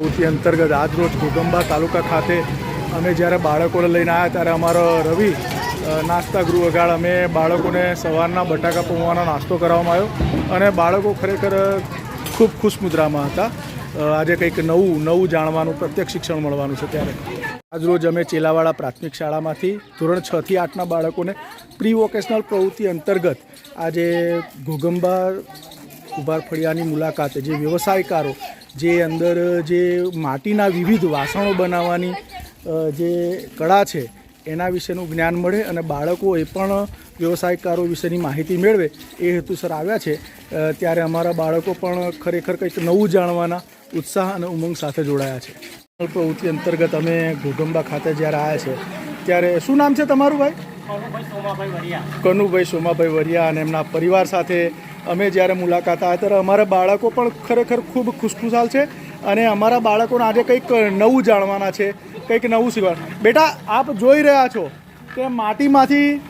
પ્રવૃત્તિ અંતર્ગત આજરોજ ઘોગંબા તાલુકા ખાતે અમે જ્યારે બાળકોને લઈને આવ્યા ત્યારે અમારો રવિ નાસ્તા ગૃહ અગાળ અમે બાળકોને સવારના બટાકા પૌવાનો નાસ્તો કરવામાં આવ્યો અને બાળકો ખરેખર ખૂબ ખુશ મુદ્રામાં હતા. આજે કંઈક નવું નવું જાણવાનું, પ્રત્યક્ષ શિક્ષણ મળવાનું છે ત્યારે. આજરોજ અમે ચેલાવાડા પ્રાથમિક શાળામાંથી ધોરણ છ થી આઠના બાળકોને પ્રી વોકેશનલ પ્રવૃત્તિ અંતર્ગત આજે ઘોગંબા ઉભાર ફળિયાની મુલાકાતે જે વ્યવસાયકારો જે અંદર જે માટીના વિવિધ વાસણો બનાવવાની જે કળા છે એના વિશેનું જ્ઞાન મળે અને બાળકો એ પણ વ્યવસાયકારો વિશેની માહિતી મેળવે એ હેતુસર આવ્યા છે. ત્યારે અમારા બાળકો પણ ખરેખર કંઈક નવું જાણવાના ઉત્સાહ અને ઉમંગ સાથે જોડાયા છે. પ્રવૃત્તિ અંતર્ગત અમે ઘોઘંબા ખાતે જ્યારે આવ્યા છે ત્યારે શું નામ છે તમારું ભાઈ? કનુભાઈ સોમાભાઈ વરિયા. કનુભાઈ સોમાભાઈ વરિયા અને એમના પરિવાર સાથે અમે જ્યારે મુલાકાત આવ્યા ત્યારે અમારા બાળકો પણ ખરેખર ખૂબ ખુશખુશાલ છે અને અમારા બાળકોને આજે કંઈક નવું જાણવાના છે કંઈક નવું શીખવા બેટા આપ જોઈ રહ્યા છો કે માટીમાંથી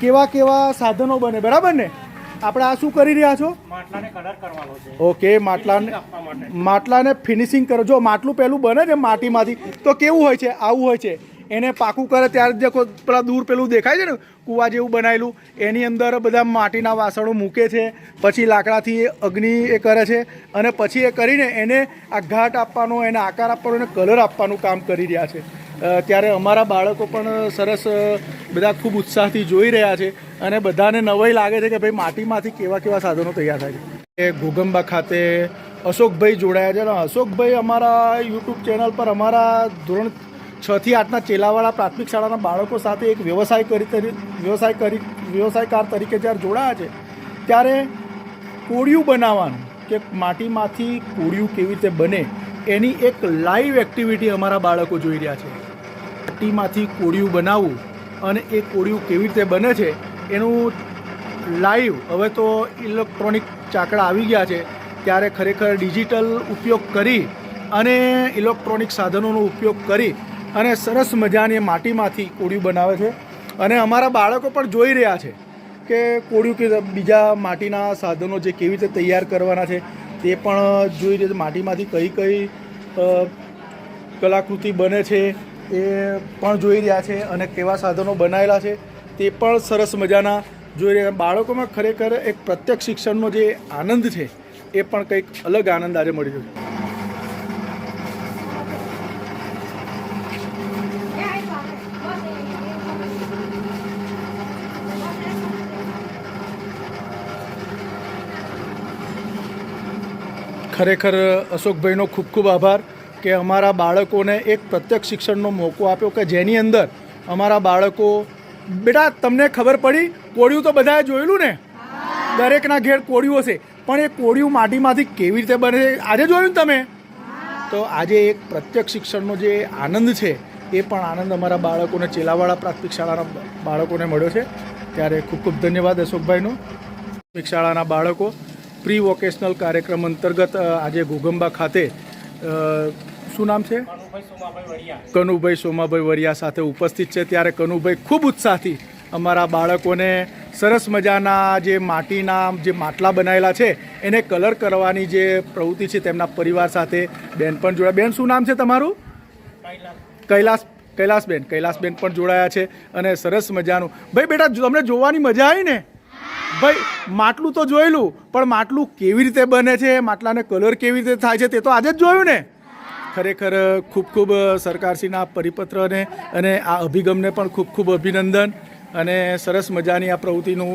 કેવા કેવા સાધનો બને બરાબર ને? આપણે આ શું કરી રહ્યા છો? ઓકે માટલાને માટલાને ફિનિશિંગ કરો. જો માટલું પહેલું બને છે માટીમાંથી તો કેવું હોય છે? આવું હોય છે. એને પાકું કરે ત્યારે જ પેલા દૂર પેલું દેખાય છે ને, કૂવા જેવું બનાવેલું એની અંદર બધા માટીના વાસણો મૂકે છે, પછી લાકડાથી અગ્નિ એ કરે છે અને પછી એ કરીને એને આ ઘાટ આપવાનો, એને આકાર આપવાનો, એને કલર આપવાનું કામ કરી રહ્યા છે. ત્યારે અમારા બાળકો પણ સરસ બધા ખૂબ ઉત્સાહથી જોઈ રહ્યા છે અને બધાને નવાઈ લાગે છે કે ભાઈ માટીમાંથી કેવા કેવા સાધનો તૈયાર થાય છે. એ ઘોગંબા ખાતે અશોકભાઈ જોડાયા છે. અને અશોકભાઈ અમારા યુટ્યુબ ચેનલ પર અમારા ધોરણ છ થી આઠના ચેલાવાળા પ્રાથમિક શાળાના બાળકો સાથે એક વ્યવસાય કરી વ્યવસાય કરી વ્યવસાયકાર તરીકે જ્યારે જોડાયા છે, ત્યારે કોળિયું બનાવવાનું કે માટીમાંથી કોળિયું કેવી રીતે બને, એની એક લાઈવ એક્ટિવિટી અમારા બાળકો જોઈ રહ્યા છે. માટીમાંથી કોળિયું બનાવવું અને એ કોળિયું કેવી રીતે બને છે, એનું લાઈવ હવે તો ઇલેક્ટ્રોનિક ચાકડા આવી ગયા છે, ત્યારે ખરેખર ડિજિટલ ઉપયોગ કરી અને ઇલેક્ટ્રોનિક સાધનોનો ઉપયોગ કરી અને સરસ મજાની માટીમાંથી કોળિયું બનાવે છે. અને અમારા બાળકો પણ જોઈ રહ્યા છે કે કોળિયું કે બીજા માટીના સાધનો જે કેવી રીતે તૈયાર કરવાના છે, તે પણ જોઈ રહ્યા માટીમાંથી કઈ કઈ કલાકૃતિ બને છે, એ પણ જોઈ રહ્યા છે અને કેવા સાધનો બનાવેલા છે, તે પણ સરસ મજાના જોઈ રહ્યા બાળકોમાં ખરેખર એક પ્રત્યક્ષ શિક્ષણનો જે આનંદ છે, એ પણ કંઈક અલગ આનંદ આજે મળી રહ્યો છે. ખરેખર, અશોકભાઈનો ખૂબ ખૂબ આભાર કે અમારા બાળકોને એક પ્રત્યક્ષ શિક્ષણનો મોકો આપ્યો કે જેની અંદર અમારા બાળકો, બેટા, તમને ખબર પડી, કોળિયું તો બધાએ જોયેલું ને? દરેકના ઘેર કોળિયું હશે. પણ એ કોળિયું માટીમાંથી કેવી રીતે બને આજે જોયું ને તમે? તો આજે એક પ્રત્યક્ષ શિક્ષણનો જે આનંદ છે, એ પણ આનંદ અમારા બાળકોને, ચેલાવાળા પ્રાથમિક શાળાના બાળકોને મળ્યો છે. ત્યારે ખૂબ ખૂબ ધન્યવાદ અશોકભાઈનો. પ્રાથમિક શાળાના બાળકો પ્રી વોકેશનલ કાર્યક્રમ અંતર્ગત આજે ઘોગંબા ખાતે શું નામ છે? કનુભાઈ સોમાભાઈ વરિયા કનુભાઈ સોમાભાઈ વરિયા સાથે ઉપસ્થિત છે. ત્યારે કનુભાઈ ખૂબ ઉત્સાહથી અમારા બાળકોને સરસ મજાના જે માટીના જે માટલા બનાવેલા છે એને કલર કરવાની જે પ્રવૃત્તિ છે તેમના પરિવાર સાથે બેન પણ જોડાયા. બેન શું નામ છે તમારું? કૈલાસ. કૈલાસ કૈલાસબેન. કૈલાસબેન પણ જોડાયા છે અને સરસ મજાનું. ભાઈ બેટા તમને જોવાની મજા આવી ને? ભાઈ, માટલું તો જોયેલું, પણ માટલું કેવી રીતે બને છે, માટલાને કલર કેવી રીતે થાય છે, તે તો આજે જ જોયું ને? ખરેખર, ખૂબ ખૂબ સરકારશ્રીના પરિપત્રને અને આ અભિગમને પણ ખૂબ ખૂબ અભિનંદન અને સરસ મજાની આ પ્રવૃત્તિનું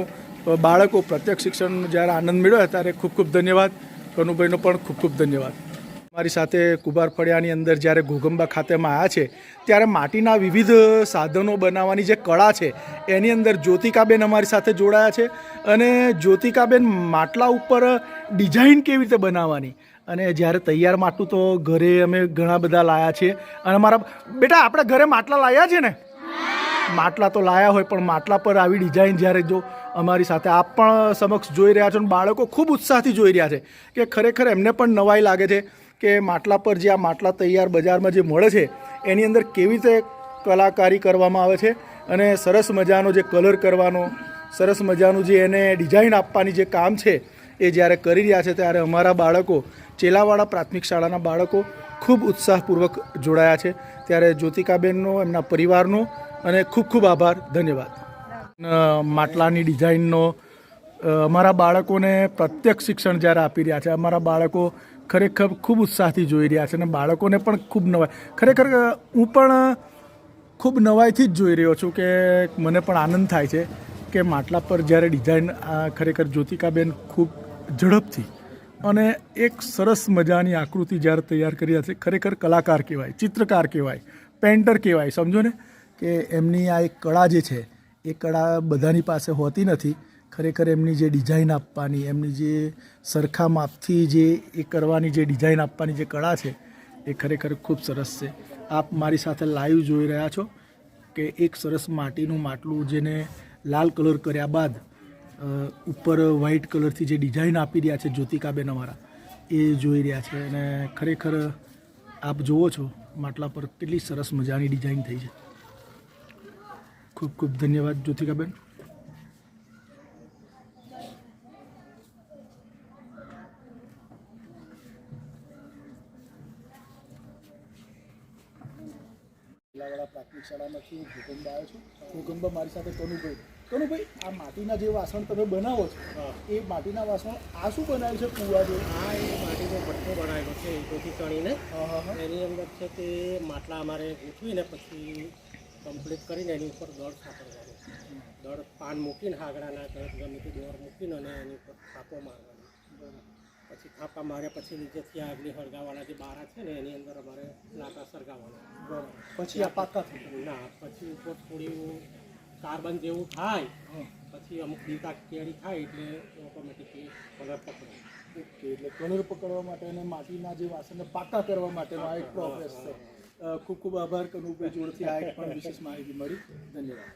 બાળકો પ્રત્યક્ષ શિક્ષણ જ્યારે આનંદ મેળવ્યો, ત્યારે ખૂબ ખૂબ ધન્યવાદ. કનુભાઈનો પણ ખૂબ ખૂબ ધન્યવાદ. મારી સાથે કુબાર ફળિયાની અંદર જ્યારે ઘોગંબા ખાતેમાં આવ્યા છે, ત્યારે માટીના વિવિધ સાધનો બનાવવાની જે કળા છે, એની અંદર જ્યોતિકાબેન અમારી સાથે જોડાયા છે અને જ્યોતિકાબેન માટલા ઉપર ડિઝાઇન કેવી રીતે બનાવવાની? અને જ્યારે તૈયાર માટલું તો ઘરે અમે ઘણા બધા લાયા છીએ. અને મારા બેટા, આપણે ઘરે માટલા લાયા છે ને? માટલા તો લાયા હોય, પણ માટલા પર આવી ડિઝાઇન જ્યારે જો અમારી સાથે આપ પણ સમક્ષ જોઈ રહ્યા છો અને બાળકો ખૂબ ઉત્સાહથી જોઈ રહ્યા છે કે ખરેખર એમને પણ નવાઈ લાગે છે. કે માટલા પર જે આ માટલા તૈયાર બજારમાં જે મળે છે, એની અંદર કેવી રીતે કલાકારી કરવામાં આવે છે અને સરસ મજાનો જે કલર કરવાનો, સરસ મજાનું જે એને ડિઝાઇન આપવાની જે કામ છે, એ જ્યારે કરી રહ્યા છે ત્યારે અમારા બાળકો, ચેલાવાડા પ્રાથમિક શાળાના બાળકો ખૂબ ઉત્સાહપૂર્વક જોડાયા છે. ત્યારે જ્યોતિકાબેનનો, એમના પરિવારનો અને ખૂબ ખૂબ આભાર. ધન્યવાદ. માટલાની ડિઝાઇનનો અમારા બાળકોને પ્રત્યક્ષ શિક્ષણ જ્યારે આપી રહ્યા છે, અમારા બાળકો ખરેખર ખૂબ ઉત્સાહથી જોઈ રહ્યા છે અને બાળકોને પણ ખૂબ નવાય ખરેખર હું પણ ખૂબ નવાઈથી જ જોઈ રહ્યો છું કે મને પણ આનંદ થાય છે કે માટલા પર જ્યારે ડિઝાઇન ખરેખર જ્યોતિકાબેન ખૂબ ઝડપથી અને એક સરસ મજાની આકૃતિ જ્યારે તૈયાર કરી છે, ખરેખર કલાકાર કહેવાય, ચિત્રકાર કહેવાય પેન્ટર કહેવાય, સમજો ને? કે એમની આ એક કળા જે છે, એ કળા બધાની પાસે હોતી નથી. ખરેખર એમની જે ડિઝાઇન આપવાની, એમની જે સરખા માપથી જે એ કરવાની જે ડિઝાઇન આપવાની જે કળા છે, એ ખરેખર ખૂબ સરસ છે. આપ મારી સાથે લાઈવ જોઈ રહ્યા છો કે એક સરસ માટીનું માટલું જેને લાલ કલર કર્યા બાદ ઉપર વ્હાઇટ કલરથી જે ડિઝાઇન આપી રહ્યા છે જ્યોતિકાબેન અમારા, એ જોઈ રહ્યા છે અને ખરેખર આપ જુઓ છો, માટલા પર કેટલી સરસ મજાની ડિઝાઇન થઈ છે. ખૂબ ખૂબ ધન્યવાદ જ્યોતિકાબેન. જિલ્લાવાળા પ્રાથમિક શાળામાંથી હું ભૂકંપ આવ્યો છું. ભૂકંપ મારી સાથે કનુભાઈ કનુભાઈ આ માટીના જે વાસણ તમે બનાવો છો એ માટીના વાસણ આ શું બનાવ્યું છે કુવા જેવું? આ એ માટીનો ભઠ્ઠો બનાવેલો છે ઈંટોથી ચણીને. એની અંદર છે તે માટલા અમારે ગોઠવીને પછી કમ્પ્લીટ કરીને એની ઉપર દળ સાપડવાનું દળ પાન મૂકીને હાગડાના ગમે તે દોર મૂકીને અને એની ઉપર થાપો મારવાનો. પછી થાપા માર્યા પછી નીચેથી આગલી સળગાવવાના જે બારા છે ને એની અંદર અમારે નાતા સળગાવવાના બરાબર. પછી આ પાકા થઈ ના પછી ઉપર થોડી કાર્બન જેવું થાય પછી અમુક દીતા કેળી થાય એટલે ઓટોમેટિકલી કલર પકડે. ઓકે એટલે કલર પકડવા માટે અને માટીના જે વાસણને પાકા કરવા માટેનો આ એક પ્રોસેસ છે. ખૂબ ખૂબ આભાર કનુભાઈ જોડથી આ એક પણ વિશેષ માહિતી મળી. ધન્યવાદ.